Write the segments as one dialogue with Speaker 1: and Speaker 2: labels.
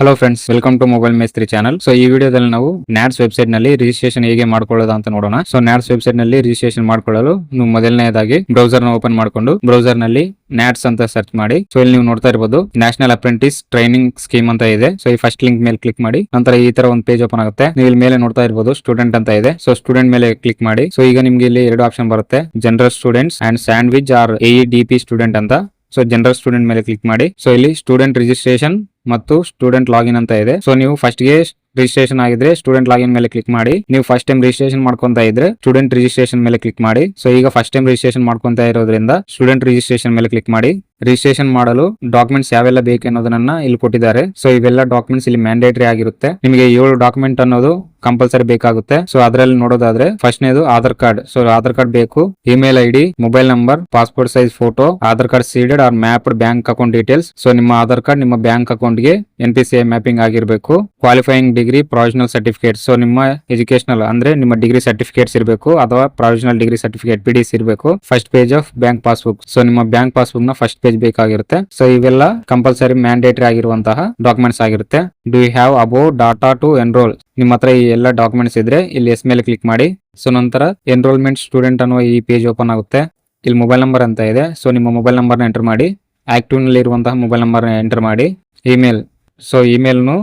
Speaker 1: Hello friends welcome to mobile Mestri channel so ಈ ವಿಡಿಯೋದಲ್ಲಿ ನಾವು ನ್ಯಾಟ್ಸ್ ವೆಬ್ಸೈಟ್ನಲ್ಲಿ ರಿಜಿಸ್ಟ್ರೇಷನ್ ಹೇಗೆ ಮಾಡ್ಕೊಳ್ಳೋದು ಅಂತ ನೋಡೋಣ. ಸೊ ನ್ಯಾಟ್ಸ್ ವೆಬ್ಸೈಟ್ನಲ್ಲಿ ರಿಜಿಸ್ಟ್ರೇಷನ್ ಮಾಡ್ಕೊಳ್ಳಲು ನೀವು ಮೊದಲನೇದಾಗಿ ಬ್ರೌಸರ್ನ ಓಪನ್ ಮಾಡ್ಕೊಂಡು ಬ್ರೌಸರ್ನಲ್ಲಿ ನ್ಯಾಟ್ಸ್ ಅಂತ ಸರ್ಚ್ ಮಾಡಿ. ಸೊ ಇಲ್ಲಿ ನೀವು ನೋಡ್ತಾ ಇರಬಹುದು ನ್ಯಾಷನಲ್ ಅಪ್ರೆಂಟಿಸ್ ಟ್ರೈನಿಂಗ್ ಸ್ಕೀಮ್ ಅಂತ ಇದೆ. ಸೊ ಈ ಫಸ್ಟ್ ಲಿಂಕ್ ಮೇಲೆ ಕ್ಲಿಕ್ ಮಾಡಿ, ನಂತರ ಈ ತರ ಒಂದು ಪೇಜ್ ಓಪನ್ ಆಗುತ್ತೆ. ನೀವು ಇಲ್ಲಿ ಮೇಲೆ ನೋಡ್ತಾ ಇರಬಹುದು ಸ್ಟೂಡೆಂಟ್ ಅಂತ ಇದೆ. ಸೊ ಸ್ಟೂಡೆಂಟ್ ಮೇಲೆ ಕ್ಲಿಕ್ ಮಾಡಿ. ಸೊ ಈಗ ನಿಮ್ಗೆ ಇಲ್ಲಿ ಎರಡು ಆಪ್ಷನ್ ಬರುತ್ತೆ general students and sandwich or A E D P student ಅಂತ. ಸೊ ಜನರಲ್ ಸ್ಟೂಡೆಂಟ್ ಮೇಲೆ ಕ್ಲಿಕ್ ಮಾಡಿ. ಸೊ ಇಲ್ಲಿ ಸ್ಟೂಡೆಂಟ್ ರಿಜಿಸ್ಟ್ರೇಷನ್ ಮತ್ತು ಸ್ಟೂಡೆಂಟ್ ಲಾಗಿನ್ ಅಂತ ಇದೆ. ಸೊ ನೀವು ಫಸ್ಟ್ಗೆ ರಿಜಿಸ್ಟ್ರೇಷನ್ ಆಗಿದ್ರೆ ಸ್ಟೂಡೆಂಟ್ ಲಾಗಿನ್ ಮೇಲೆ ಕ್ಲಿಕ್ ಮಾಡಿ. ನೀವು ಫಸ್ಟ್ ಟೈಮ್ ರಿಜಿಸ್ಟ್ರೇಷನ್ ಮಾಡ್ಕೊಂತ ಇದ್ರೆ ಸ್ಟೂಡೆಂಟ್ ರಿಜಿಸ್ಟ್ರೇಷನ್ ಮೇಲೆ ಕ್ಲಿಕ್ ಮಾಡಿ. ಸೊ ಈಗ ಫಸ್ಟ್ ಟೈಮ್ ರಿಜಿಸ್ಟ್ರೇಷನ್ ಮಾಡ್ಕೊಂತ ಇರೋದ್ರಿಂದ ಸ್ಟೂಡೆಂಟ್ ರಿಜಿಸ್ಟ್ರೇಷನ್ ಮೇಲೆ ಕ್ಲಿಕ್ ಮಾಡಿ. ರಿಜಿಸ್ಟ್ರೇಷನ್ ಮಾಡಲು ಡಾಕ್ಯುಮೆಂಟ್ಸ್ ಯಾವೆಲ್ಲ ಬೇಕು ಅನ್ನೋದನ್ನ ಇಲ್ಲಿ ಕೊಟ್ಟಿದ್ದಾರೆ. ಸೊ ಇವೆಲ್ಲ ಡಾಕ್ಯುಮೆಂಟ್ಸ್ ಇಲ್ಲಿ ಮ್ಯಾಂಡೇಟರಿ ಆಗಿರುತ್ತೆ. ನಿಮಗೆ ಏಳು ಡಾಕ್ಯುಮೆಂಟ್ ಅನ್ನೋದು ಕಂಪಲ್ಸರಿ ಬೇಕಾಗುತ್ತೆ. ಸೊ ಅದರಲ್ಲಿ ನೋಡೋದಾದ್ರೆ ಫಸ್ಟ್ನೇದು Aadhaar card so Aadhaar card ಬೇಕು. Email I D mobile number passport size photo Aadhaar card seeded or mapped bank account details so ನಿಮ್ಮ ಆಧಾರ್ ಕಾರ್ಡ್ ನಿಮ್ಮ ಬ್ಯಾಂಕ್ ಅಕೌಂಟ್ಗೆ N P C I mapping ಆಗಿರಬೇಕು. Qualifying degree provisional certificate so ನಿಮ್ಮ educational ಅಂದ್ರೆ ನಿಮ್ಮ degree certificates ಇರಬೇಕು ಅಥವಾ provisional degree certificate P D C ಇರಬೇಕು. First page of bank passbook so ನಿಮ್ಮ ಬ್ಯಾಂಕ್ ಪಾಸ್ಬುಕ್ನ ಫಸ್ಟ್ ಪೇಜ್ ಬೇಕಾಗಿರುತ್ತೆ. ಸೊ ಇವೆಲ್ಲ ಕಂಪಲ್ಸರಿ ಮ್ಯಾಂಡೇಟರಿ ಆಗಿರುವಂತಹ ಡಾಕ್ಯುಮೆಂಟ್ಸ್ ಆಗಿರುತ್ತೆ. Do you have above data to enrol ನಿಮ್ಮ ಹತ್ರ ಈ ಎಲ್ಲ ಡಾಕ್ಯುಮೆಂಟ್ಸ್ ಇದ್ರೆ ಇಲ್ಲಿ ಎಸ್ ಮೇಲೆ ಕ್ಲಿಕ್ ಮಾಡಿ. ಸೊ ನಂತರ ಎನ್ರೋಲ್ಮೆಂಟ್ ಸ್ಟೂಡೆಂಟ್ ಅನ್ನುವ ಈ ಪೇಜ್ ಓಪನ್ ಆಗುತ್ತೆ. ಇಲ್ಲಿ ಮೊಬೈಲ್ ನಂಬರ್ ಅಂತ ಇದೆ. ಸೊ ನಿಮ್ಮ ಮೊಬೈಲ್ ನಂಬರ್ನ ಎಂಟರ್ ಮಾಡಿ. ಆಕ್ಟಿವ್ನಲ್ಲಿ ಇರುವಂತಹ ಮೊಬೈಲ್ ನಂಬರ್ ಎಂಟರ್ ಮಾಡಿ. ಇಮೇಲ್ ಸೊ ಇಮೇಲ್ನು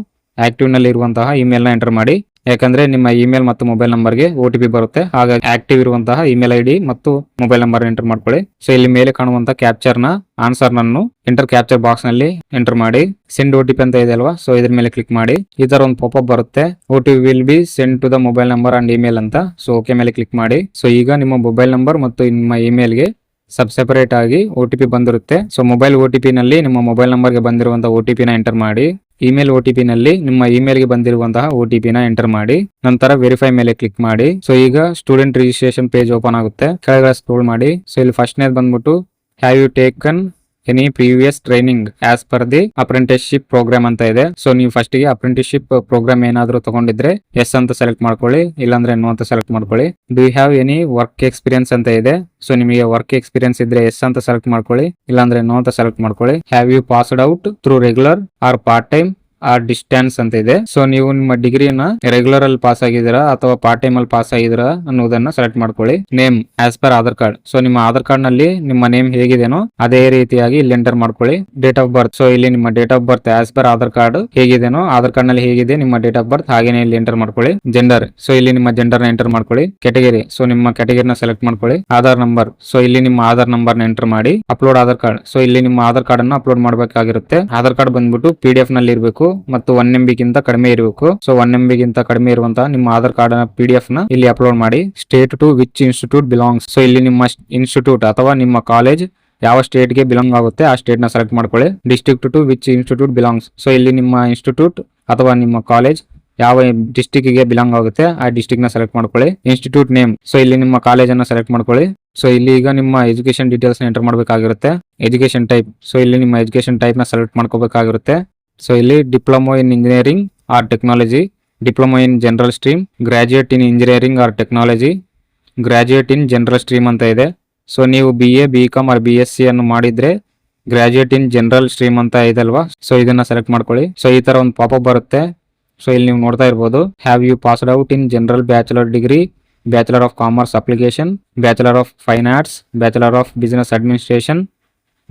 Speaker 1: ಆಕ್ಟಿವ್ನಲ್ಲಿ ಇರುವಂತಹ ಇಮೇಲ್ನ ಎಂಟರ್ ಮಾಡಿ. ಯಾಕಂದ್ರೆ ನಿಮ್ಮ ಇಮೇಲ್ ಮತ್ತು ಮೊಬೈಲ್ ನಂಬರ್ಗೆ ಓ ಟಿ ಪಿ ಬರುತ್ತೆ. ಹಾಗಾಗಿ ಆಕ್ಟಿವ್ ಇರುವಂತಹ ಇಮೇಲ್ ಐ ಡಿ ಮತ್ತು ಮೊಬೈಲ್ ನಂಬರ್ ಎಂಟರ್ ಮಾಡ್ಕೊಳ್ಳಿ. ಸೊ ಇಲ್ಲಿ ಮೇಲೆ ಕಾಣುವಂತಹ ಕ್ಯಾಪ್ಚರ್ನ ಆನ್ಸರ್ ನನ್ನು ಎಂಟರ್ ಕ್ಯಾಪ್ಚರ್ ಬಾಕ್ಸ್ನಲ್ಲಿ ಎಂಟರ್ ಮಾಡಿ. ಸೆಂಡ್ ಓ ಟಿ ಪಿ ಅಂತ ಇದೆ ಅಲ್ವಾ? ಸೊ ಇದ್ರ ಮೇಲೆ ಕ್ಲಿಕ್ ಮಾಡಿ. ಈ ತರ ಒಂದು ಅಪ್ ಬರುತ್ತೆ. O T will be send to the mobile number and email ಅಂತ. ಸೊ ಓಕೆ ಮೇಲೆ ಕ್ಲಿಕ್ ಮಾಡಿ. ಸೊ ಈಗ ನಿಮ್ಮ ಮೊಬೈಲ್ ನಂಬರ್ ಮತ್ತು ನಿಮ್ಮ ಇಮೇಲ್ಗೆ ಸಬ್ ಸೆಪರೇಟ್ ಆಗಿ ಓ ಟಿ ಪಿ ಬಂದಿರುತ್ತೆ. So mobile O T P ನಲ್ಲಿ ನಿಮ್ಮ ಮೊಬೈಲ್ ನಂಬರ್ಗೆ ಬಂದಿರುವಂತಹ ಒ ಟಿ ಪಿನ ಎಂಟರ್ ಮಾಡಿ. ಇಮೇಲ್ ಒ ಟಿ ಪಿ ನಲ್ಲಿ ನಿಮ್ಮ ಇಮೇಲ್ಗೆ ಬಂದಿರುವಂತಹ ಒ ಟಿ ಪಿನ ಎಂಟರ್ ಮಾಡಿ, ನಂತರ ವೆರಿಫೈ ಮೇಲೆ ಕ್ಲಿಕ್ ಮಾಡಿ. ಸೊ ಈಗ ಸ್ಟೂಡೆಂಟ್ ರಿಜಿಸ್ಟ್ರೇಷನ್ ಪೇಜ್ ಓಪನ್ ಆಗುತ್ತೆ. ಕೆಳಗಡೆ ಸ್ಕ್ರೋಲ್ ಮಾಡಿ. ಸೊ ಇಲ್ಲಿ ಫಸ್ಟ್ ನೇದ್ ಬಂದ್ಬಿಟ್ಟು have you taken any previous training as per the apprenticeship programme ಅಂತ ಇದೆ. ಸೊ ನೀವು ಫಸ್ಟ್ಗೆ ಅಪ್ರೆಂಟಿಸ್ಶಿಪ್ ಪ್ರೋಗ್ರಾಮ್ ಏನಾದ್ರು ತಗೊಂಡಿದ್ರೆ ಎಸ್ ಅಂತ ಸೆಲೆಕ್ಟ್ ಮಾಡ್ಕೊಳ್ಳಿ, ಇಲ್ಲಾಂದ್ರೆ ನೋ ಅಂತ ಸೆಲೆಕ್ಟ್ ಮಾಡ್ಕೊಳ್ಳಿ. Do have any work experience ಅಂತ ಇದೆ. ಸೊ ನಿಮಗೆ ವರ್ಕ್ ಎಕ್ಸ್ಪೀರಿಯನ್ಸ್ ಇದ್ರೆ ಎಸ್ ಅಂತ ಸೆಲೆಕ್ಟ್ ಮಾಡ್ಕೊಳ್ಳಿ, ಇಲ್ಲಾಂದ್ರೆ ನೋ ಅಂತ ಸೆಲೆಕ್ಟ್ ಮಾಡ್ಕೊಳ್ಳಿ. Have you passed out through regular or part time ಆ ಡಿಸ್ಟೆನ್ಸ್ ಅಂತ ಇದೆ. ಸೊ ನೀವು ನಿಮ್ಮ ಡಿಗ್ರಿನ ರೆಗ್ಯುಲರ್ ಅಲ್ಲಿ ಪಾಸ್ ಆಗಿದ್ದೀರಾ ಅಥವಾ ಪಾರ್ಟ್ ಟೈಮ್ ಅಲ್ಲಿ ಪಾಸ್ ಆಗಿದ್ದೀರಾ ಅನ್ನೋದನ್ನ ಸೆಲೆಕ್ಟ್ ಮಾಡ್ಕೊಳ್ಳಿ. Name as per Aadhaar card so ನಿಮ್ಮ ಆಧಾರ್ ಕಾರ್ಡ್ನಲ್ಲಿ ನಿಮ್ಮ ನೇಮ್ ಹೇಗಿದೆನೋ ಅದೇ ರೀತಿಯಾಗಿ ಇಲ್ಲಿ ಎಂಟರ್ ಮಾಡ್ಕೊಳ್ಳಿ. ಡೇಟ್ ಆಫ್ ಬರ್ತ್ ಸೊ ಇಲ್ಲಿ ನಿಮ್ಮ date of birth as per Aadhaar card ಹೇಗಿದೆನೋ Aadhaar ಕಾರ್ಡ್ನಲ್ಲಿ ಹೇಗಿದೆ, ನಿಮ್ಮ ಡೇಟ್ ಆಫ್ ಬರ್ತ್ ಹಾಗೇನೆ ಇಲ್ಲಿ ಎಂಟರ್ ಮಾಡ್ಕೊಳ್ಳಿ. ಜೆಂಡರ್ ಸೊ ಇಲ್ಲಿ ನಿಮ್ಮ ಜೆಂಡರ್ನ ಎಂಟರ್ ಮಾಡ್ಕೊಳ್ಳಿ. ಕೆಟಗರಿ ಸೊ ನಿಮ್ಮ ಕೆಟಗರಿನ ಸೆಲೆಕ್ಟ್ ಮಾಡ್ಕೊಳ್ಳಿ. ಆಧಾರ್ ನಂಬರ್ ಸೊ ಇಲ್ಲಿ ನಿಮ್ಮ ಆಧಾರ್ ನಂಬರ್ನ ಎಂಟರ್ ಮಾಡಿ ಅಪ್ಲೋಡ್ ಆಧಾರ್ ಕಾರ್ಡ್ ಸೊ ಇಲ್ಲಿ ನಿಮ್ಮ ಆಧಾರ್ ಕಾರ್ಡ್ ಅನ್ನು ಅಪ್ಲೋಡ್ ಮಾಡಬೇಕಾಗಿರುತ್ತೆ. ಆಧಾರ್ ಕಾರ್ಡ್ ಬಂದ್ಬಿಟ್ಟು ಪಿ ಡಿ ಎಫ್ನಲ್ಲಿ ಇರಬೇಕು. ಮತ್ತು ಒನ್ ಎಂ ಬಿಗಿಂತ ಕಡಿಮೆ ಇರಬೇಕು. ಸೊ ಒನ್ ಎಂ ಗಿಂತ ಕಡಿಮೆ ಇರುವಂತಹ ನಿಮ್ಮ ಆಧಾರ್ ಕಾರ್ಡ್ ಪಿ ಡಿ ನ ಇಲ್ಲಿ ಅಪ್ಲೋಡ್ ಮಾಡಿ. State to which institute belongs so ಇಲ್ಲಿ ನಿಮ್ಮ ಇನ್ಸ್ಟಿಟ್ಯೂಟ್ ಅಥವಾ ನಿಮ್ಮ ಕಾಲೇಜ್ ಯಾವ ಸ್ಟೇಟ್ಗೆ ಬಿಲಾಂಗ್ ಆಗುತ್ತೆ ಆ ಸ್ಟೇಟ್ನ ಸೆಲೆಕ್ಟ್ ಮಾಡ್ಕೊಳ್ಳಿ. District to which institute belongs so ಇಲ್ಲಿ ನಿಮ್ಮ ಇನ್ಸ್ಟಿಟ್ಯೂಟ್ ಅಥವಾ ನಿಮ್ಮ ಕಾಲೇಜ್ ಯಾವ ಡಿಸ್ಟಿಕ್ಗೆ ಬಿಲಾಂಗ್ ಆಗುತ್ತೆ ಆ ಡಿಸ್ಟಿಕ್ನ ಸೆಲೆಕ್ಟ್ ಮಾಡ್ಕೊಳ್ಳಿ. ಇನ್ಸ್ಟಿಟ್ಯೂಟ್ ನೇಮ್ ಸೊ ಇಲ್ಲಿ ನಿಮ್ಮ ಕಾಲೇಜ್ ಅನ್ನ ಸೆಲೆಕ್ಟ್ ಮಾಡ್ಕೊಳ್ಳಿ. ಸೊ ಇಲ್ಲಿ ಈಗ ನಿಮ್ಮ ಎಜುಕೇಶನ್ ಡೀಟೇಲ್ಸ್ನ ಎಂಟರ್ ಮಾಡಬೇಕಾಗಿರುತ್ತೆ. ಎಜುಕೇಶನ್ ಟೈಪ್ ಸೊ ಇಲ್ಲಿ ನಿಮ್ಮ ಎಜುಕೇಶನ್ ಟೈಪ್ನ ಸೆಲೆಕ್ಟ್ ಮಾಡ್ಕೋಬೇಕಾಗಿರುತ್ತೆ. ಸೊ ಇಲ್ಲಿ diploma in engineering or technology diploma in general stream graduate in engineering or technology graduate in general stream ಅಂತ ಇದೆ. ಸೊ ನೀವು B A B com or B S C ಅನ್ನು ಮಾಡಿದ್ರೆ ಗ್ರಾಜುಯೇಟ್ ಇನ್ ಜನರಲ್ ಸ್ಟ್ರೀಮ್ ಅಂತ ಇದೆ ಅಲ್ವಾ? So ಇದನ್ನ select ಮಾಡ್ಕೊಳ್ಳಿ. ಸೊ ಈ ತರ ಒಂದು ಪಾಪಪ್ ಬರುತ್ತೆ. ಸೊ ಇಲ್ಲಿ ನೀವು ನೋಡ್ತಾ ಇರ್ಬೋದು. Have you passed out in general bachelor degree bachelor of commerce application bachelor of fine arts bachelor of business administration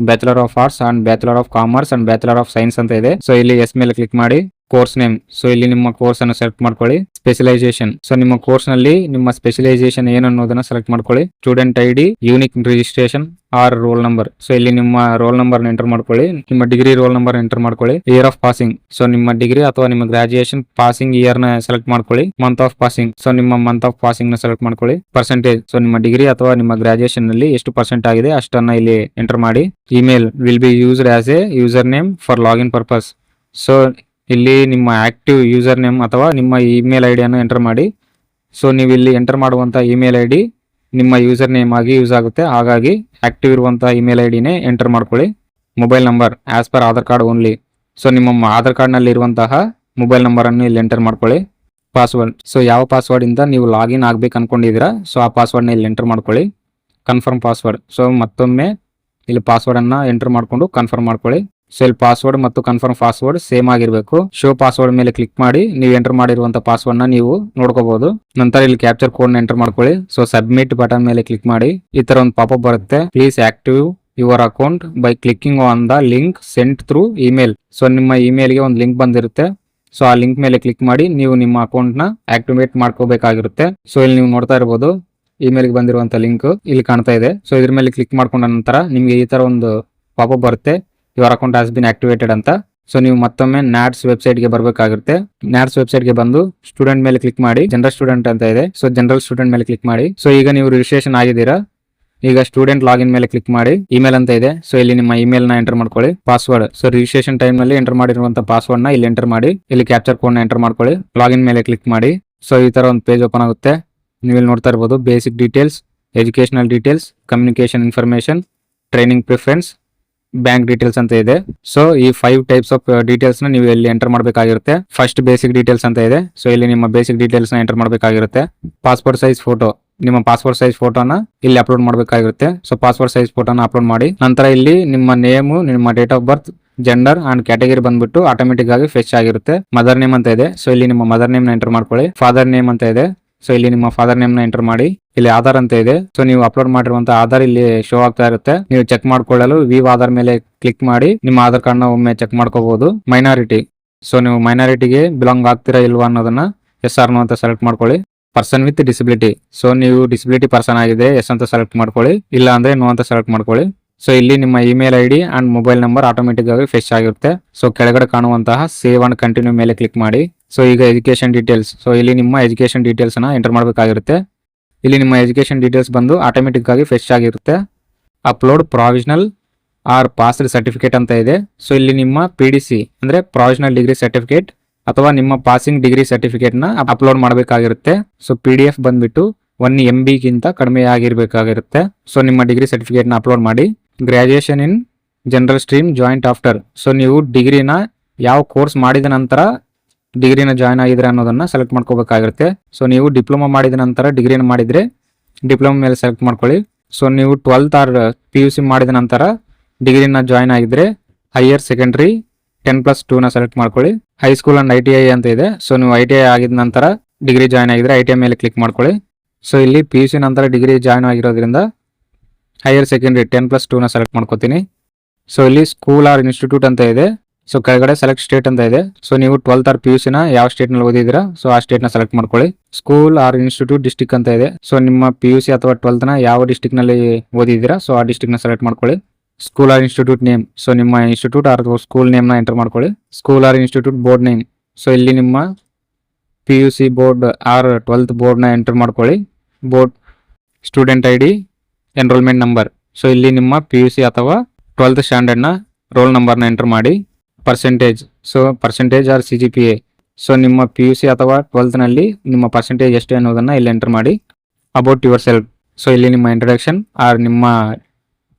Speaker 1: bachelor of arts and bachelor of commerce and bachelor of science ಅಂತ ಇದೆ. So ಇಲ್ಲಿ S ಮೇಲೆ click ಮಾಡಿ course name so ಇಲ್ಲಿ ನಿಮ್ಮ course ಅನ್ನು select ಮಾಡ್ಕೊಳ್ಳಿ. Specialisation so ನಿಮ್ಮ ಕೋರ್ಸ್ನಲ್ಲಿ ನಿಮ್ಮ ಸ್ಪೆಷಲೈಸೇಷನ್ ಏನು ಅನ್ನೋದನ್ನ ಸೆಲೆಕ್ಟ್ ಮಾಡ್ಕೊಳ್ಳಿ. Student I D unique registration or roll number so ಇಲ್ಲಿ ನಿಮ್ಮ ರೋಲ್ ನಂಬರ್ ಎಂಟರ್ ಮಾಡ್ಕೊಳ್ಳಿ. ನಿಮ್ಮ ಡಿಗ್ರಿ ರೋಲ್ ನಂಬರ್ ಎಂಟರ್ ಮಾಡ್ಕೊಳ್ಳಿ. ಇಯರ್ ಆಫ್ ಪಾಸಿಂಗ್ ಸೊ ನಿಮ್ಮ ಡಿಗ್ರಿ ಅಥವಾ ನಿಮ್ಮ ಗ್ರಾಜುಯೇಷನ್ ಪಾಸಿಂಗ್ ಇಯರ್ನ ಸೆಲೆಕ್ಟ್ ಮಾಡ್ಕೊಳ್ಳಿ. ಮಂತ್ ಆಫ್ ಪಾಸಿಂಗ್ ಸೊ ನಿಮ್ಮ ಮಂತ್ ಆಫ್ ಪಾಸಿಂಗ್ನ ಸೆಲೆಕ್ಟ್ ಮಾಡ್ಕೊಳ್ಳಿ. ಪರ್ಸೆಂಟೇಜ್ ಸೊ ನಿಮ್ಮ ಡಿಗ್ರಿ ಅಥವಾ ನಿಮ್ಮ ಗ್ರಾಜುಯೇಷನ್ನಲ್ಲಿ ಎಷ್ಟು ಪರ್ಸೆಂಟ್ ಆಗಿದೆ ಅಷ್ಟನ್ನ ಇಲ್ಲಿ ಎಂಟರ್ ಮಾಡಿ. Email will be used as a user name for login purpose so ಇಲ್ಲಿ ನಿಮ್ಮ ಆಕ್ಟಿವ್ ಯೂಸರ್ ನೇಮ್ ಅಥವಾ ನಿಮ್ಮ ಇಮೇಲ್ ಐ ಡಿಯನ್ನು ಎಂಟರ್ ಮಾಡಿ. ಸೊ ನೀವು ಇಲ್ಲಿ ಎಂಟರ್ ಮಾಡುವಂಥ ಇಮೇಲ್ ಐ ಡಿ ನಿಮ್ಮ ಯೂಸರ್ ನೇಮ್ ಆಗಿ ಯೂಸ್ ಆಗುತ್ತೆ. ಹಾಗಾಗಿ ಆಕ್ಟಿವ್ ಇರುವಂಥ ಇಮೇಲ್ ಐ ಡಿನೇ ಎಂಟರ್ ಮಾಡ್ಕೊಳ್ಳಿ. Mobile number as per Aadhaar card only so ನಿಮ್ಮ ಆಧಾರ್ ಕಾರ್ಡ್ನಲ್ಲಿ ಇರುವಂತಹ ಮೊಬೈಲ್ ನಂಬರನ್ನು ಇಲ್ಲಿ ಎಂಟರ್ ಮಾಡ್ಕೊಳ್ಳಿ. ಪಾಸ್ವರ್ಡ್ ಸೊ ಯಾವ ಪಾಸ್ವರ್ಡ್ ಇಂದ ನೀವು ಲಾಗಿನ್ ಆಗ್ಬೇಕು ಅಂದ್ಕೊಂಡಿದ್ದೀರಾ ಸೊ ಆ ಪಾಸ್ವರ್ಡ್ನ ಇಲ್ಲಿ ಎಂಟರ್ ಮಾಡ್ಕೊಳ್ಳಿ. ಕನ್ಫರ್ಮ್ ಪಾಸ್ವರ್ಡ್ ಸೊ ಮತ್ತೊಮ್ಮೆ ಇಲ್ಲಿ ಪಾಸ್ವರ್ಡನ್ನು ಎಂಟರ್ ಮಾಡಿಕೊಂಡು ಕನ್ಫರ್ಮ್ ಮಾಡ್ಕೊಳ್ಳಿ. ಸೊ ಇಲ್ಲಿ ಪಾಸ್ವರ್ಡ್ ಮತ್ತು ಕನ್ಫರ್ಮ್ ಪಾಸ್ವರ್ಡ್ ಸೇಮ್ ಆಗಿರಬೇಕು. ಶೋ ಪಾಸ್ವರ್ಡ್ ಮೇಲೆ ಕ್ಲಿಕ್ ಮಾಡಿ, ನೀವು ಎಂಟರ್ ಮಾಡಿರುವಂತ ಪಾಸ್ವರ್ಡ್ನ ನೀವು ನೋಡ್ಕೋಬಹುದು ನಂತರ ಇಲ್ಲಿ ಕ್ಯಾಪ್ಚರ್ ಕೋಡ್ನ ಎಂಟರ್ ಮಾಡ್ಕೊಳ್ಳಿ. ಸೊ ಸಬ್ಮಿಟ್ ಬಟನ್ ಮೇಲೆ ಕ್ಲಿಕ್ ಮಾಡಿ. ಈ ತರ ಒಂದು ಪಾಪಪ್ ಬರುತ್ತೆ. Please active your account by clicking on the link sent through email so ನಿಮ್ಮ ಇಮೇಲ್ಗೆ ಒಂದು ಲಿಂಕ್ ಬಂದಿರುತ್ತೆ. ಸೊ ಆ ಲಿಂಕ್ ಮೇಲೆ ಕ್ಲಿಕ್ ಮಾಡಿ, ನೀವು ನಿಮ್ಮ ಅಕೌಂಟ್ನ ಆಕ್ಟಿವೇಟ್ ಮಾಡ್ಕೋಬೇಕಾಗಿರುತ್ತೆ. ಸೊ ಇಲ್ಲಿ ನೀವು ನೋಡ್ತಾ ಇರಬಹುದು ಇಮೇಲ್ಗೆ ಬಂದಿರುವಂತ ಲಿಂಕ್ ಇಲ್ಲಿ ಕಾಣ್ತಾ ಇದೆ. ಸೊ ಇದ್ರ ಮೇಲೆ ಕ್ಲಿಕ್ ಮಾಡ್ಕೊಂಡ ನಂತರ ನಿಮಗೆ ಈ ತರ ಒಂದು ಪಾಪ ಬರುತ್ತೆ. Your account has been activated ಅಂತ. ಸೊ ನೀವು ಮತ್ತೊಮ್ಮೆ ನ್ಯಾಟ್ಸ್ ವೆಬ್ಸೈಟ್ಗೆ ಬರಬೇಕಾಗುತ್ತೆ. ನ್ಯಾಟ್ಸ್ ವೆಬ್ಸೈಟ್ಗೆ ಬಂದು ಸ್ಟೂಡೆಂಟ್ ಮೇಲೆ ಕ್ಲಿಕ್ ಮಾಡಿ. ಜನರಲ್ ಸ್ಟೂಡೆಂಟ್ ಅಂತ ಇದೆ. ಸೊ ಜನರಲ್ ಸ್ಟೂಡೆಂಟ್ ಮೇಲೆ ಕ್ಲಿಕ್ ಮಾಡಿ. ಸೊ ಈಗ ನೀವು ರಿಜಿಸ್ಟ್ರೇಷನ್ ಆಗಿದ್ದೀರಾ? ಈಗ ಸ್ಟೂಡೆಂಟ್ ಲಾಗಿನ್ ಮೇಲೆ ಕ್ಲಿಕ್ ಮಾಡಿ. ಇಮೇಲ್ ಅಂತ ಇದೆ. ಸೊ ಇಲ್ಲಿ ನಿಮ್ಮ ಇಮೇಲ್ನ ಎಂಟರ್ ಮಾಡ್ಕೊಳ್ಳಿ. ಪಾಸ್ವರ್ಡ್ ಸೊ ರಿಜಿಸ್ಟ್ರೇಷನ್ ಟೈಮ್ನಲ್ಲಿ ಎಂಟರ್ ಮಾಡಿರುವಂತಹ ಪಾಸ್ವರ್ಡ್ನ ಇಲ್ಲಿ ಎಂಟರ್ ಮಾಡಿ. ಇಲ್ಲಿ ಕ್ಯಾಪ್ಚರ್ ಕೋಡ್ನ ಎಂಟರ್ ಮಾಡ್ಕೊಳ್ಳಿ. ಲಾಗಿನ್ ಮೇಲೆ ಕ್ಲಿಕ್ ಮಾಡಿ. ಸೊ ಈ ತರ ಒಂದು ಪೇಜ್ ಓಪನ್ ಆಗುತ್ತೆ. ನೀವು ಇಲ್ಲಿ ನೋಡ್ತಾ ಇರ್ಬೋದು. Basic details educational details communication information training preference bank details ಅಂತ ಇದೆ. ಸೊ ಈ ಫೈವ್ ಟೈಪ್ಸ್ ಆಫ್ ಡೀಟೇಲ್ಸ್ನ ನೀವು ಇಲ್ಲಿ ಎಂಟರ್ ಮಾಡಬೇಕಾಗಿರುತ್ತೆ. ಫಸ್ಟ್ ಬೇಸಿಕ್ ಡೀಟೇಲ್ಸ್ ಅಂತ ಇದೆ. ಸೊ ಇಲ್ಲಿ ನಿಮ್ಮ ಬೇಸಿಕ್ ಡೀಟೇಲ್ಸ್ನ ಎಂಟರ್ ಮಾಡಬೇಕಾಗಿರುತ್ತೆ. ಪಾಸ್ಪೋರ್ಟ್ ಸೈಜ್ ಫೋಟೋ ನಿಮ್ಮ ಪಾಸ್ಪೋರ್ಟ್ ಸೈಜ್ ಫೋಟೋನ ಇಲ್ಲಿ ಅಪ್ಲೋಡ್ ಮಾಡಬೇಕಾಗಿರುತ್ತೆ. ಸೊ ಪಾಸ್ಪೋರ್ಟ್ ಸೈಜ್ ಫೋಟೋನ ಅಪ್ಲೋಡ್ ಮಾಡಿ. ನಂತರ ಇಲ್ಲಿ ನಿಮ್ಮ ನೇಮು ನಿಮ್ಮ date of birth gender and category ಬಂದ್ಬಿಟ್ಟು ಆಟೋಮೆಟಿಕ್ ಆಗಿ ಫೆಚ್ ಆಗಿರುತ್ತೆ. ಮದರ್ ನೇಮ್ ಅಂತ ಇದೆ. ಸೊ ಇಲ್ಲಿ ನಿಮ್ಮ ಮದರ್ ನೇಮ್ನ ಎಂಟರ್ ಮಾಡ್ಕೊಳ್ಳಿ. ಫಾದರ್ ನೇಮ್ ಅಂತ ಇದೆ. ಸೊ ಇಲ್ಲಿ ನಿಮ್ಮ ಫಾದರ್ ನೇಮ್ನ ಎಂಟರ್ ಮಾಡಿ. ಇಲ್ಲಿ ಆಧಾರ್ ಅಂತ ಇದೆ. ಸೊ ನೀವು ಅಪ್ಲೋಡ್ ಮಾಡಿರುವಂತಹ ಆಧಾರ್ ಇಲ್ಲಿ ಶೋ ಆಗ್ತಾ ಇರುತ್ತೆ. ನೀವು ಚೆಕ್ ಮಾಡ್ಕೊಳ್ಳಲು ವಿವ್ ಆಧಾರ್ ಮೇಲೆ ಕ್ಲಿಕ್ ಮಾಡಿ, ನಿಮ್ಮ ಆಧಾರ್ ಕಾರ್ಡ್ನ ಒಮ್ಮೆ ಚೆಕ್ ಮಾಡ್ಕೋಬಹುದು ಮೈನಾರಿಟಿ ಸೊ ನೀವು ಮೈನಾರಿಟಿಗೆ ಬಿಲಾಂಗ್ ಆಗ್ತೀರಾ ಇಲ್ವಾ ಅನ್ನೋದನ್ನ ಎಸ್ ಆರ್ ಅಂತ ಸೆಲೆಕ್ಟ್ ಮಾಡ್ಕೊಳ್ಳಿ. ಪರ್ಸನ್ ವಿತ್ ಡಿಸಬಿಲಿಟಿ ಸೊ ನೀವು ಡಿಸಬಿಲಿಟಿ ಪರ್ಸನ್ ಆಗಿದೆ ಎಸ್ ಅಂತ ಸೆಲೆಕ್ಟ್ ಮಾಡ್ಕೊಳ್ಳಿ. ಇಲ್ಲ ಅಂದ್ರೆ ನೋ ಅಂತ ಸೆಲೆಕ್ಟ್ ಮಾಡ್ಕೊಳ್ಳಿ. ಸೊ ಇಲ್ಲಿ ನಿಮ್ಮ email I D and mobile number automatic ಆಗಿ ಫೆಶ್ ಆಗಿರುತ್ತೆ. ಸೊ ಕೆಳಗಡೆ ಕಾಣುವಂತಹ ಸೇವ್ ಅಂಡ್ ಕಂಟಿನ್ಯೂ ಮೇಲೆ ಕ್ಲಿಕ್ ಮಾಡಿ. ಸೊ ಈಗ ಎಜುಕೇಶನ್ ಡೀಟೇಲ್ಸ್ ಸೊ ಇಲ್ಲಿ ನಿಮ್ಮ ಎಜುಕೇಶನ್ ಡೀಟೇಲ್ಸ್ ಅನ್ನ ಎಂಟರ್ ಮಾಡಬೇಕಾಗಿರುತ್ತೆ. ಇಲ್ಲಿ ನಿಮ್ಮ ಎಜುಕೇಶನ್ ಡೀಟೇಲ್ಸ್ ಬಂದು ಆಟೋಮೆಟಿಕ್ ಆಗಿ ಫೆಚ್ ಆಗಿರುತ್ತೆ. Upload provisional or passed certificate ಅಂತ ಇದೆ. ಸೊ ಇಲ್ಲಿ ನಿಮ್ಮ ಪಿ ಡಿ ಸಿ ಅಂದ್ರೆ ಪ್ರಾವಿಷನಲ್ ಡಿಗ್ರಿ ಸರ್ಟಿಫಿಕೇಟ್ ಅಥವಾ ನಿಮ್ಮ ಪಾಸಿಂಗ್ ಡಿಗ್ರಿ ಸರ್ಟಿಫಿಕೇಟ್ನ ಅಪ್ಲೋಡ್ ಮಾಡಬೇಕಾಗಿರುತ್ತೆ. ಸೊ ಪಿ ಡಿ ಎಫ್ ಬಂದ್ಬಿಟ್ಟು ಒನ್ ಎಂ ಗಿಂತ ಕಡಿಮೆ ಆಗಿರಬೇಕಾಗಿರುತ್ತೆ. ಸೊ ನಿಮ್ಮ ಡಿಗ್ರಿ ಸರ್ಟಿಫಿಕೇಟ್ನ ಅಪ್ಲೋಡ್ ಮಾಡಿ. Graduation in general stream joint after so ನೀವು ಡಿಗ್ರಿನ ಯಾವ ಕೋರ್ಸ್ ಮಾಡಿದ ನಂತರ ಡಿಗ್ರಿನ ಜಾಯ್ನ್ ಆಗಿದ್ರೆ ಅನ್ನೋದನ್ನ ಸೆಲೆಕ್ಟ್ ಮಾಡ್ಕೋಬೇಕಾಗಿರುತ್ತೆ. ಸೊ ನೀವು ಡಿಪ್ಲೊಮಾ ಮಾಡಿದ ನಂತರ ಡಿಗ್ರಿನ ಮಾಡಿದ್ರೆ ಡಿಪ್ಲೊಮಾ ಮೇಲೆ ಸೆಲೆಕ್ಟ್ ಮಾಡ್ಕೊಳ್ಳಿ. ಸೊ ನೀವು twelfth or P U C ಮಾಡಿದ ನಂತರ ಡಿಗ್ರಿನ ಜಾಯ್ನ್ ಆಗಿದ್ರೆ ಹೈಯರ್ ಸೆಕೆಂಡ್ರಿ ಟೆನ್ ಪ್ಲಸ್ ಟೂನ ಸೆಲೆಕ್ಟ್ ಮಾಡ್ಕೊಳ್ಳಿ. High school and I T I ಅಂತ ಇದೆ. ಸೊ ನೀವು ಐ ಟಿ ಐ ಆಗಿದ ನಂತರ ಡಿಗ್ರಿ ಜಾಯ್ನ್ ಆಗಿದ್ರೆ ಐ ಟಿ ಐ ಮೇಲೆ ಕ್ಲಿಕ್ ಮಾಡ್ಕೊಳ್ಳಿ. ಸೊ ಇಲ್ಲಿ ಪಿ ಯು ಸಿ ನಂತರ ಡಿಗ್ರಿ ಜಾಯ್ನ್ ಆಗಿರೋದ್ರಿಂದ ಹೈಯರ್ ಸೆಕೆಂಡ್ರಿ ಟೆನ್ ಪ್ಲಸ್ ಟೂನ ಸೆಲೆಕ್ಟ್ ಮಾಡ್ಕೋತೀನಿ. ಸೊ ಇಲ್ಲಿ ಸ್ಕೂಲ್ ಆರ್ ಇನ್ಸ್ಟಿಟ್ಯೂಟ್ ಅಂತ ಇದೆ. ಸೊ ಕೆಳಗಡೆ ಸೆಲೆಕ್ಟ್ ಸ್ಟೇಟ್ ಅಂತ ಇದೆ. ಸೊ ನೀವು ಟ್ವೆಲ್ತ್ ಆರ್ ಪಿ ಯು ಸಿನ ಯಾವ ಸ್ಟೇಟ್ನಲ್ಲಿ ಓದಿದ್ದೀರಾ? ಸೊ ಆ ಸ್ಟೇಟ್ನ ಸೆಲೆಕ್ಟ್ ಮಾಡ್ಕೊಳ್ಳಿ. ಸ್ಕೂಲ್ ಆರ್ ಇನ್ಸ್ಟಿಟ್ಯೂಟ್ ಡಿಸ್ಟಿಕ್ ಅಂತ ಇದೆ. ಸೊ ನಿಮ್ಮ ಪಿ ಯು ಸಿ ಅಥವಾ ಟ್ವೆಲ್ತ್ನ ಯಾವ ಡಿಸ್ಟಿಕ್ನಲ್ಲಿ ಓದಿದ್ದೀರಾ? ಸೊ ಆ ಡಿಸ್ಟಿಕ್ನ ಸೆಲೆಕ್ಟ್ ಮಾಡ್ಕೊಳ್ಳಿ. School or institute name so ನಿಮ್ಮ ಇನ್ಸ್ಟಿಟ್ಯೂಟ್ ಆರ್ ಸ್ಕೂಲ್ ನೇಮ್ನ ಎಂಟರ್ ಮಾಡ್ಕೊಳ್ಳಿ. School or institute board name so ಇಲ್ಲಿ ನಿಮ್ಮ P U C board or twelfth ಬೋರ್ಡ್ನ ಎಂಟರ್ ಮಾಡ್ಕೊಳ್ಳಿ. Board student I D enrolment number so ಇಲ್ಲಿ ನಿಮ್ಮ ಪಿ ಯು ಸಿ ಅಥವಾ ಟ್ವೆಲ್ತ್ ಸ್ಟ್ಯಾಂಡರ್ಡ್ನ ರೋಲ್ ನಂಬರ್ನ ಎಂಟರ್ ಮಾಡಿ. Percentage so percentage or C G P A so ನಿಮ್ಮ ಪಿ ಯು ಸಿ ಅಥವಾ ಟ್ವೆಲ್ತ್ನಲ್ಲಿ ನಿಮ್ಮ ಪರ್ಸೆಂಟೇಜ್ ಎಷ್ಟು ಅನ್ನೋದನ್ನ ಇಲ್ಲಿ ಎಂಟರ್ ಮಾಡಿ ಅಬೌಟ್ ಯುವರ್ ಸೆಲ್ಫ್ ಸೊ ಇಲ್ಲಿ ನಿಮ್ಮ ಇಂಟ್ರಡಕ್ಷನ್ ಆರ್ ನಿಮ್ಮ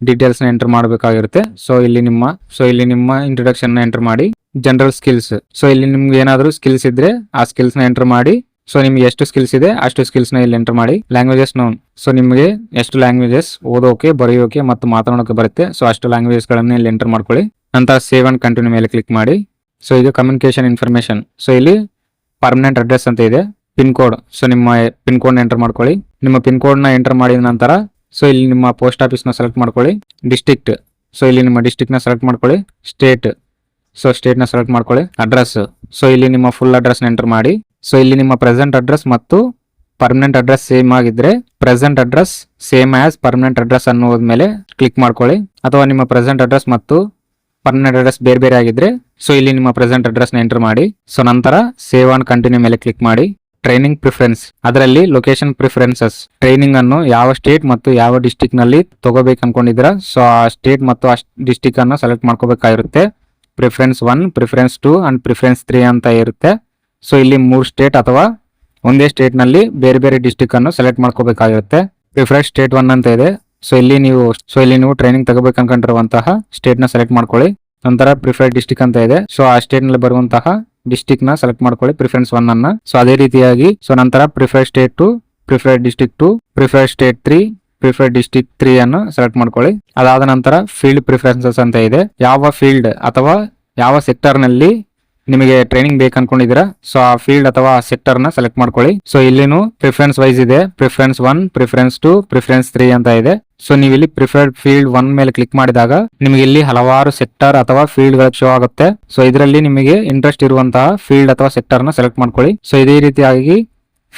Speaker 1: ಡೀಟೇಲ್ಸ್ನ ಎಂಟರ್ ಮಾಡಬೇಕಾಗಿರುತ್ತೆ. ಸೊ ಇಲ್ಲಿ ನಿಮ್ಮ ಸೊ ಇಲ್ಲಿ ನಿಮ್ಮ ಇಂಟ್ರೊಡಕ್ಷನ್ನ ಎಂಟರ್ ಮಾಡಿ ಜನರಲ್ ಸ್ಕಿಲ್ಸ್ ಸೊ ಇಲ್ಲಿ ನಿಮ್ಗೆ ಏನಾದರೂ ಸ್ಕಿಲ್ಸ್ ಇದ್ರೆ ಆ ಸ್ಕಿಲ್ಸ್ನ ಎಂಟರ್ ಮಾಡಿ. ಸೊ ನಿಮ್ಗೆ ಎಷ್ಟು ಸ್ಕಿಲ್ಸ್ ಇದೆ ಅಷ್ಟು ಸ್ಕಿಲ್ಸ್ನ ಇಲ್ಲಿ ಎಂಟರ್ ಮಾಡಿ. ಲ್ಯಾಂಗ್ವೇಜಸ್ ನೋನ್ ಸೊ ನಿಮಗೆ ಎಷ್ಟು ಲ್ಯಾಂಗ್ವೇಜಸ್ ಓದೋಕೆ, ಬರೆಯೋಕೆ ಮತ್ತು ಮಾತನಾಡೋಕೆ ಬರುತ್ತೆ. ಸೊ ಅಷ್ಟು ಲ್ಯಾಂಗ್ವೇಜಸ್ ಗಳನ್ನ ಇಲ್ಲಿ ಎಂಟರ್ ಮಾಡ್ಕೊಳ್ಳಿ. ನಂತರ ಸೇವ್ ಅಂಡ್ ಕಂಟಿನ್ಯೂ ಮೇಲೆ ಕ್ಲಿಕ್ ಮಾಡಿ. ಸೊ ಇದು ಕಮ್ಯುನಿಕೇಶನ್ ಇನ್ಫಾರ್ಮೇಶನ್ ಸೊ ಇಲ್ಲಿ ಪರ್ಮನೆಂಟ್ ಅಡ್ರೆಸ್ ಅಂತ ಇದೆ. ಪಿನ್ ಕೋಡ್ ಸೊ ನಿಮ್ಮ ಪಿನ್ ಕೋಡ್ನ ಎಂಟರ್ ಮಾಡ್ಕೊಳ್ಳಿ. ನಿಮ್ಮ ಪಿನ್ ಕೋಡ್ನ ಎಂಟರ್ ಮಾಡಿದ ನಂತರ ಸೊ ಇಲ್ಲಿ ನಿಮ್ಮ ಪೋಸ್ಟ್ ಆಫೀಸ್ನ ಸೆಲೆಕ್ಟ್ ಮಾಡ್ಕೊಳ್ಳಿ. ಡಿಸ್ಟಿಕ್ಟ್ ಸೊ ಇಲ್ಲಿ ನಿಮ್ಮ ಡಿಸ್ಟ್ರಿಕ್ಟ್ನ ಸೆಲೆಕ್ಟ್ ಮಾಡ್ಕೊಳ್ಳಿ. ಸ್ಟೇಟ್ ಸೊ ಸ್ಟೇಟ್ನ ಸೆಲೆಕ್ಟ್ ಮಾಡ್ಕೊಳ್ಳಿ. ಅಡ್ರೆಸ್ ಸೊ ಇಲ್ಲಿ ನಿಮ್ಮ ಫುಲ್ ಅಡ್ರೆಸ್ನ ಎಂಟರ್ ಮಾಡಿ. ಸೊ ಇಲ್ಲಿ ನಿಮ್ಮ ಪ್ರೆಸೆಂಟ್ ಅಡ್ರೆಸ್ ಮತ್ತು ಪರ್ಮನೆಂಟ್ ಅಡ್ರೆಸ್ ಸೇಮ್ ಆಗಿದ್ರೆ present address same as permanent address ಅನ್ನೋದ ಮೇಲೆ ಕ್ಲಿಕ್ ಮಾಡ್ಕೊಳ್ಳಿ. ಅಥವಾ ನಿಮ್ಮ ಪ್ರೆಸೆಂಟ್ ಅಡ್ರೆಸ್ ಮತ್ತು ಪರ್ಮನೆಂಟ್ ಅಡ್ರೆಸ್ ಬೇರೆ ಬೇರೆ ಆಗಿದ್ರೆ ಸೊ ಇಲ್ಲಿ ನಿಮ್ಮ ಪ್ರೆಸೆಂಟ್ ಅಡ್ರೆಸ್ನ ಎಂಟರ್ ಮಾಡಿ ಸೊ ನಂತರ ಸೇವ್ ಆನ್ ಕಂಟಿನ್ಯೂ ಮೇಲೆ ಕ್ಲಿಕ್ ಮಾಡಿ ಟ್ರೈನಿಂಗ್ ಪ್ರಿಫರೆನ್ಸ್ ಅದರಲ್ಲಿ ಲೊಕೇಶನ್ ಪ್ರಿಫರೆನ್ಸಸ್ ಟ್ರೈನಿಂಗ್ ಅನ್ನು ಯಾವ ಸ್ಟೇಟ್ ಮತ್ತು ಯಾವ ಡಿಸ್ಟಿಕ್ನಲ್ಲಿ ತಗೋಬೇಕು ಅನ್ಕೊಂಡಿದ್ರ ಸೊ ಆ ಸ್ಟೇಟ್ ಮತ್ತು ಆ ಡಿಸ್ಟಿಕ್ ಅನ್ನು select ಮಾಡ್ಕೋಬೇಕಾಗಿರುತ್ತೆ. Preference one preference two and preference three ಅಂತ ಇರುತ್ತೆ. ಸೊ ಇಲ್ಲಿ ಮೂರು ಸ್ಟೇಟ್ ಅಥವಾ ಒಂದೇ ಸ್ಟೇಟ್ನಲ್ಲಿ ಬೇರೆ ಬೇರೆ ಡಿಸ್ಟಿಕ್ ಅನ್ನು ಸೆಲೆಕ್ಟ್ ಮಾಡ್ಕೋಬೇಕಾಗಿರುತ್ತೆ. ಪ್ರಿಫರೆನ್ಸ್ ಸ್ಟೇಟ್ ಒನ್ ಅಂತ ಇದೆ. ಸೊ ಇಲ್ಲಿ ನೀವು ಸೊ ಇಲ್ಲಿ ನೀವು ಟ್ರೈನಿಂಗ್ ತಗೋಬೇಕು ಅನ್ಕೊಂಡಿರುವಂತಹ ಸ್ಟೇಟ್ನ ಸೆಲೆಕ್ಟ್ ಮಾಡ್ಕೊಳ್ಳಿ. ನಂತರ ಪ್ರಿಫರ್ಡ್ ಡಿಸ್ಟಿಕ್ ಅಂತ ಇದೆ. ಸೊ ಆ ಸ್ಟೇಟ್ನಲ್ಲಿ ಬರುವಂತಹ ಡಿಸ್ಟಿಕ್ನ ಸೆಲೆಕ್ಟ್ ಮಾಡ್ಕೊಳ್ಳಿ ಪ್ರಿಫರೆನ್ಸ್ ಒನ್ ಅನ್ನ. ಸೊ ಅದೇ ರೀತಿಯಾಗಿ ಸೊ ನಂತರ prefer state two preferred district two prefer state three preferred district three ಅನ್ನು ಸೆಲೆಕ್ಟ್ ಮಾಡ್ಕೊಳ್ಳಿ. ಅದಾದ ನಂತರ ಫೀಲ್ಡ್ ಪ್ರಿಫರೆನ್ಸಸ್ ಅಂತ ಇದೆ. ಯಾವ ಫೀಲ್ಡ್ ಅಥವಾ ಯಾವ ಸೆಕ್ಟರ್ನಲ್ಲಿ ನಿಮಗೆ ಟ್ರೈನಿಂಗ್ ಬೇಕು ಅನ್ಕೊಂಡಿದ್ದೀರಾ? ಸೊ ಆ ಫೀಲ್ಡ್ ಅಥವಾ ಆ ಸೆಕ್ಟರ್ನ ಸೆಲೆಕ್ಟ್ ಮಾಡ್ಕೊಳ್ಳಿ. ಸೊ ಇಲ್ಲಿನೂ ಪ್ರಿಫರೆನ್ಸ್ ವೈಸ್ ಇದೆ. Preference one preference two preference three ಅಂತ ಇದೆ. ಸೊ ನೀವು ಇಲ್ಲಿ ಪ್ರಿಫರ್ಡ್ ಫೀಲ್ಡ್ ಒನ್ ಮೇಲೆ ಕ್ಲಿಕ್ ಮಾಡಿದಾಗ ನಿಮಗೆ ಇಲ್ಲಿ ಹಲವಾರು ಸೆಕ್ಟರ್ ಅಥವಾ ಫೀಲ್ಡ್ಗಳ ಶೋ ಆಗುತ್ತೆ. ಸೊ ಇದರಲ್ಲಿ ನಿಮಗೆ ಇಂಟ್ರೆಸ್ಟ್ ಇರುವಂತಹ ಫೀಲ್ಡ್ ಅಥವಾ ಸೆಕ್ಟರ್ನ ಸೆಲೆಕ್ಟ್ ಮಾಡ್ಕೊಳ್ಳಿ. ಸೊ ಇದೇ ರೀತಿಯಾಗಿ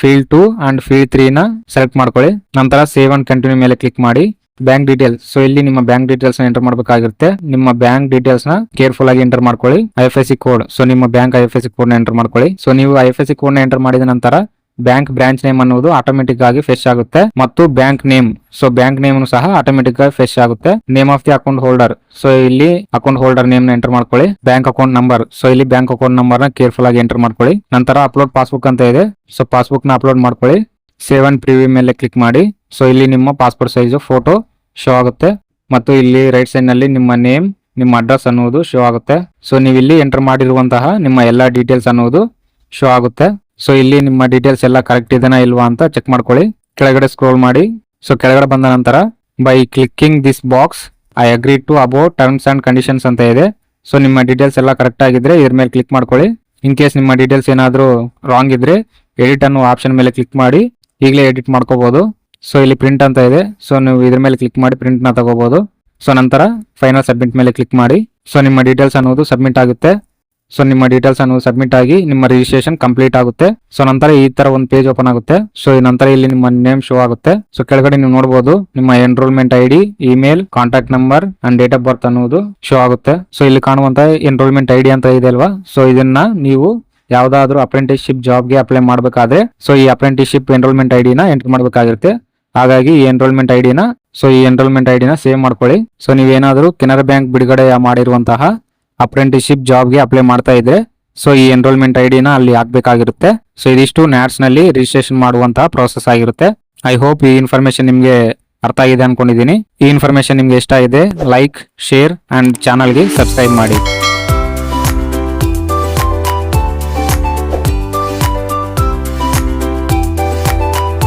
Speaker 1: field two and field three ನ ಸೆಲೆಕ್ಟ್ ಮಾಡ್ಕೊಳ್ಳಿ. ನಂತರ ಸೇವ್ ಅಂಡ್ ಕಂಟಿನ್ಯೂ ಮೇಲೆ ಕ್ಲಿಕ್ ಮಾಡಿ. ಬ್ಯಾಂಕ್ ಡೀಟೇಲ್ಸ್ ಸೊ ಇಲ್ಲಿ ನಿಮ್ಮ ಬ್ಯಾಂಕ್ ಡೀಟೇಲ್ಸ್ನ ಎಂಟರ್ ಮಾಡಬೇಕಾಗಿರುತ್ತೆ. ನಿಮ್ಮ ಬ್ಯಾಂಕ್ ಡೀಟೇಲ್ಸ್ನ ಕೇರ್ಫುಲ್ ಆಗಿ ಎಂಟರ್ ಮಾಡ್ಕೊಳ್ಳಿ. I F S C code so ನಿಮ್ಮ bank I F S C ಕೋಡ್ನ ಎಂಟರ್ ಮಾಡ್ಕೊಳ್ಳಿ. ಸೊ ನೀವು ಐ ಎಫ್ ಎಸ್ ಸಿ ಕೋಡ್ನ ಎಂಟರ್ ಮಾಡಿದ ನಂತರ ಬ್ಯಾಂಕ್ ಬ್ರಾಂಚ್ ನೇಮ್ ಅನ್ನೋದು ಆಟೋಮೆಟಿಕ್ ಆಗಿ ಫ್ರೆಶ್ ಆಗುತ್ತೆ. ಮತ್ತು bank name. So bank name ಸಹ ಆಟೋಮೆಟಿಕ್ ಆಗಿ ಫ್ರೆಶ್ ಆಗುತ್ತೆ. Name of the account holder so ಇಲ್ಲಿ ಅಕೌಂಟ್ ಹೋಲ್ಡರ್ ನೇಮ್ನ ಎಂಟರ್ ಮಾಡ್ಕೊಳ್ಳಿ. ಬ್ಯಾಂಕ್ ಅಕೌಂಟ್ ನಂಬರ್ ಸೊ ಇಲ್ಲಿ ಬ್ಯಾಂಕ್ ಅಕೌಂಟ್ ನಂಬರ್ನ ಕೇರ್ಫುಲ್ ಆಗಿ ಎಂಟರ್ ಮಾಡ್ಕೊಳ್ಳಿ. ನಂತರ ಅಪ್ಲೋಡ್ ಪಾಸ್ಬುಕ್ ಅಂತ ಇದೆ. ಸೊ ಪಾಸ್ಬುಕ್ನ ಅಪ್ಲೋಡ್ ಮಾಡ್ಕೊಳ್ಳಿ. ಸೇವ್ ಪ್ರಿವ್ಯೂ ಮೇಲೆ ಕ್ಲಿಕ್ ಮಾಡಿ. ಸೊ ಇಲ್ಲಿ ನಿಮ್ಮ ಪಾಸ್ಪೋರ್ಟ್ ಸೈಜ್ ಫೋಟೋ ಶೋ ಆಗುತ್ತೆ. ಮತ್ತು ಇಲ್ಲಿ ರೈಟ್ ಸೈಡ್ನಲ್ಲಿ ನಿಮ್ಮ ನೇಮ್ ನಿಮ್ಮ ಅಡ್ರೆಸ್ ಅನ್ನುವುದು ಶೋ ಆಗುತ್ತೆ. ಸೊ ನೀವು ಇಲ್ಲಿ ಎಂಟರ್ ಮಾಡಿರುವಂತಹ ನಿಮ್ಮ ಎಲ್ಲಾ ಡೀಟೇಲ್ಸ್ ಅನ್ನುವುದು ಶೋ ಆಗುತ್ತೆ. ಸೊ ಇಲ್ಲಿ ನಿಮ್ಮ ಡೀಟೇಲ್ಸ್ ಎಲ್ಲ ಕರೆಕ್ಟ್ ಇದೆನಾ ಇಲ್ವಾ ಅಂತ ಚೆಕ್ ಮಾಡ್ಕೊಳ್ಳಿ. ಕೆಳಗಡೆ ಸ್ಕ್ರೋಲ್ ಮಾಡಿ. ಸೊ ಕೆಳಗಡೆ ಬಂದ ನಂತರ by clicking this box I agree to about terms and conditions ಅಂತ ಇದೆ. ಸೊ ನಿಮ್ಮ ಡೀಟೇಲ್ಸ್ ಎಲ್ಲ ಕರೆಕ್ಟ್ ಆಗಿದ್ರೆ ಇದ್ರ ಮೇಲೆ ಕ್ಲಿಕ್ ಮಾಡ್ಕೊಳ್ಳಿ. ಇನ್ ಕೇಸ್ ನಿಮ್ಮ ಡೀಟೇಲ್ಸ್ ಏನಾದರೂ ರಾಂಗ್ ಇದ್ರೆ ಎಡಿಟ್ ಅನ್ನೋ ಆಪ್ಷನ್ ಮೇಲೆ ಕ್ಲಿಕ್ ಮಾಡಿ. ಈಗಲೇ ಎಡಿಟ್ ಮಾಡ್ಕೋಬಹುದು ಸೊ ಇಲ್ಲಿ ಪ್ರಿಂಟ್ ಅಂತ ಇದೆ. ಸೊ ನೀವು ಇದ್ರ ಮೇಲೆ ಕ್ಲಿಕ್ ಮಾಡಿ ಪ್ರಿಂಟ್ನ ತಗೋಬಹುದು ಸೊ ನಂತರ ಫೈನಲ್ ಸಬ್ಮಿಟ್ ಮೇಲೆ ಕ್ಲಿಕ್ ಮಾಡಿ. ಸೊ ನಿಮ್ಮ ಡೀಟೇಲ್ಸ್ ಅನ್ನೋದು ಸಬ್ಮಿಟ್ ಆಗುತ್ತೆ. ಸೊ ನಿಮ್ಮ ಡೀಟೇಲ್ಸ್ ಅನ್ನು ಸಬ್ಮಿಟ್ ಆಗಿ ನಿಮ್ಮ ರಿಜಿಸ್ಟ್ರೇಷನ್ ಕಂಪ್ಲೀಟ್ ಆಗುತ್ತೆ. ಸೊ ನಂತರ ಈ ತರ ಒಂದು ಪೇಜ್ ಓಪನ್ ಆಗುತ್ತೆ. ಸೊ ನಂತರ ಇಲ್ಲಿ ನಿಮ್ಮ ನೇಮ್ ಶೋ ಆಗುತ್ತೆ. ಸೊ ಕೆಳಗಡೆ ನೀವು ನೋಡಬಹುದು ನಿಮ್ಮ enrolment I D email contact number and date of birth ಅನ್ನೋದು ಶೋ ಆಗುತ್ತೆ. ಸೊ ಇಲ್ಲಿ ಕಾಣುವಂತ ಎನ್ರೋಲ್ಮೆಂಟ್ ಐಡಿ ಅಂತ ಇದೆ ಅಲ್ವಾ? ಸೊ ಇದನ್ನ ನೀವು ಯಾವ್ದಾದ್ರು ಅಪ್ರೆಂಟಿಸ್ಶಿಪ್ ಜಾಬ್ಗೆ ಅಪ್ಲೈ ಮಾಡಬೇಕಾದ್ರೆ ಸೊ ಈ ಅಪ್ರೆಂಟಿಸ್ಶಿಪ್ ಎನ್ರೋಲ್ಮೆಂಟ್ ಐ ಡಿನ ಎಂಟರ್ ಮಾಡಬೇಕಾಗಿರುತ್ತೆ. ಹಾಗಾಗಿ ಈ ಎನ್ರೋಲ್ಮೆಂಟ್ ಐ ಡಿನ ಸೊ ಈ ಎನ್ರೋಲ್ಮೆಂಟ್ ಐ ಡಿನ ಸೇವ್ ಮಾಡ್ಕೊಳ್ಳಿ. ಸೊ ನೀವೇನಾದ್ರೂ ಕೆನರಾ ಬ್ಯಾಂಕ್ ಬಿಡುಗಡೆ ಮಾಡಿರುವಂತಹ ಅಪ್ರೆಂಟಿಸ್ಶಿಪ್ ಜಾಬ್ಗೆ ಅಪ್ಲೈ ಮಾಡ್ತಾ ಇದ್ರೆ ಸೊ ಈ ಎನ್ರೋಲ್ಮೆಂಟ್ ಐ ಡಿನ ಅಲ್ಲಿ ಹಾಕ್ಬೇಕಾಗಿರುತ್ತೆ. ಸೊ ಇದಿಷ್ಟು ನಲ್ಲಿ ರಿಜಿಸ್ಟ್ರೇಷನ್ ಮಾಡುವಂತಹ ಪ್ರೋಸೆಸ್ ಆಗಿರುತ್ತೆ. ಐ ಹೋಪ್ ಈ ಇನ್ಫಾರ್ಮೇಶನ್ ನಿಮ್ಗೆ ಅರ್ಥ ಆಗಿದೆ ಅನ್ಕೊಂಡಿದ್ದೀನಿ ಈ ಇನ್ಫಾರ್ಮೇಶನ್ ನಿಮ್ಗೆ ಇಷ್ಟ ಇದೆ ಲೈಕ್ ಶೇರ್ ಅಂಡ್ ಚಾನಲ್ಗೆ ಸಬ್ಸ್ಕ್ರೈಬ್ ಮಾಡಿ.